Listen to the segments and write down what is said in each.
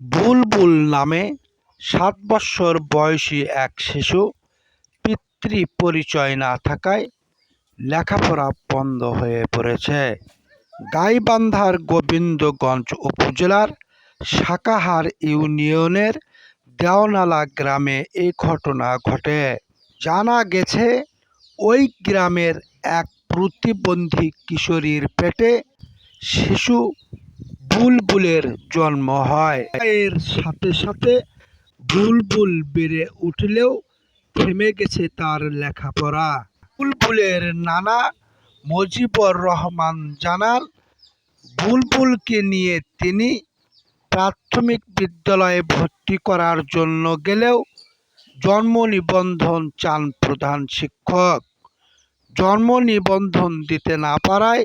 বুলবুল নামে সাত বৎসর বয়সী এক শিশু পিতৃ পরিচয় না থাকায় লেখাপড়া বন্ধ হয়ে পড়েছে। গাইবান্ধার গোবিন্দগঞ্জ উপজেলার সাকাহার ইউনিয়নের দেওনালা গ্রামে এই ঘটনা ঘটে। জানা গেছে, ওই গ্রামের এক প্রতিবন্ধী কিশোরীর পেটে শিশু বুলবুলের জন্ম হয়। এর সাথে সাথে বুলবুল বেড়ে উঠলেও থেমে গেছে তার লেখাপড়া। বুলবুলের নানা মজিবর রহমান জানান, বুলবুলকে নিয়ে তিনি প্রাথমিক বিদ্যালয়ে ভর্তি করার জন্য গেলেও জন্ম নিবন্ধন চান প্রধান শিক্ষক। জন্ম নিবন্ধন দিতে না পারায়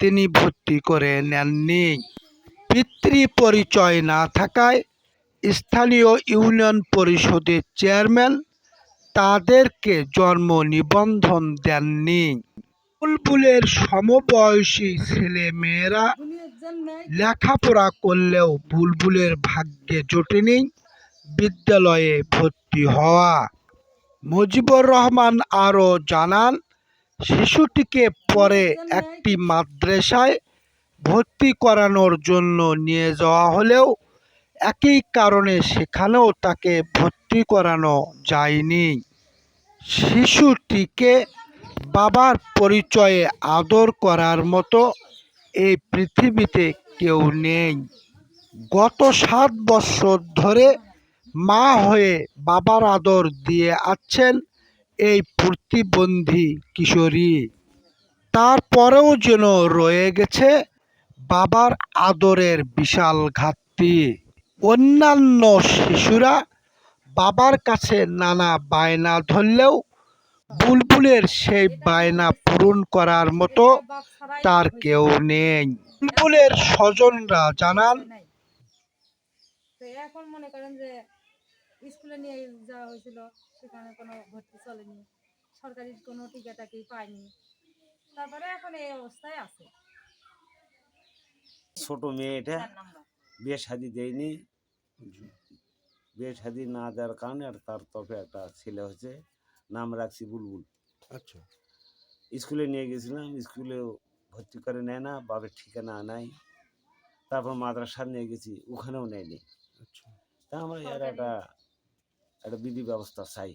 তিনি ভর্তি করে নেননি। পিতৃ পরিচয় না থাকায় স্থানীয় ইউনিয়ন পরিষদের চেয়ারম্যান তাদেরকে জন্ম নিবন্ধন দেননি। বুলবুলের সমবয়সী ছেলে মেয়েরা লেখাপড়া করলেও বুলবুলের ভাগ্যে জোটেনি, বিদ্যালয়ে ভর্তি হওয়া। মুজিবুর রহমান আরও জানান, শিশুটিকে পরে একটি মাদ্রাসায় ভর্তি করানোর জন্য নিয়ে যাওয়া হলেও একই কারণে সেখানেও তাকে ভর্তি করানো যায়নি। শিশুটিকে বাবার পরিচয়ে আদর করার মতো এই পৃথিবীতে কেউ নেই। গত সাত বছর ধরে মা হয়ে বাবার আদর দিয়ে আছেন এই প্রতিবন্ধী কিশোরী। তারপরেও যেন রয়ে গেছে বাবার আদরের বিশাল ঘাটতি। অন্যান্য শিশুরা বাবার কাছে নানা বায়না ধরলেও বুলবুলের সেই বায়না পূরণ করার মতো তার কেউ নেই। বুলবুলের স্বজনরা জানান কোনো তারপরে এখন এই অবস্থায় আছে। ছোট মেয়েটা বিয়ে শাদি দেয়নি। বিয়ে শাদি না দেওয়ার কারণে আর তার তরফে একটা ছেলে হচ্ছে নাম রাখছি বুলবুল। আচ্ছা। স্কুলে নিয়ে গেছিলাম স্কুলেও ভর্তি করে নেয় না বাবার ঠিকানা নাই। তারপর মাদ্রাসা নিয়ে গেছি ওখানেও নেয়নি। আচ্ছা। তা আমরা এর একটা একটা বিধি ব্যবস্থা চাই।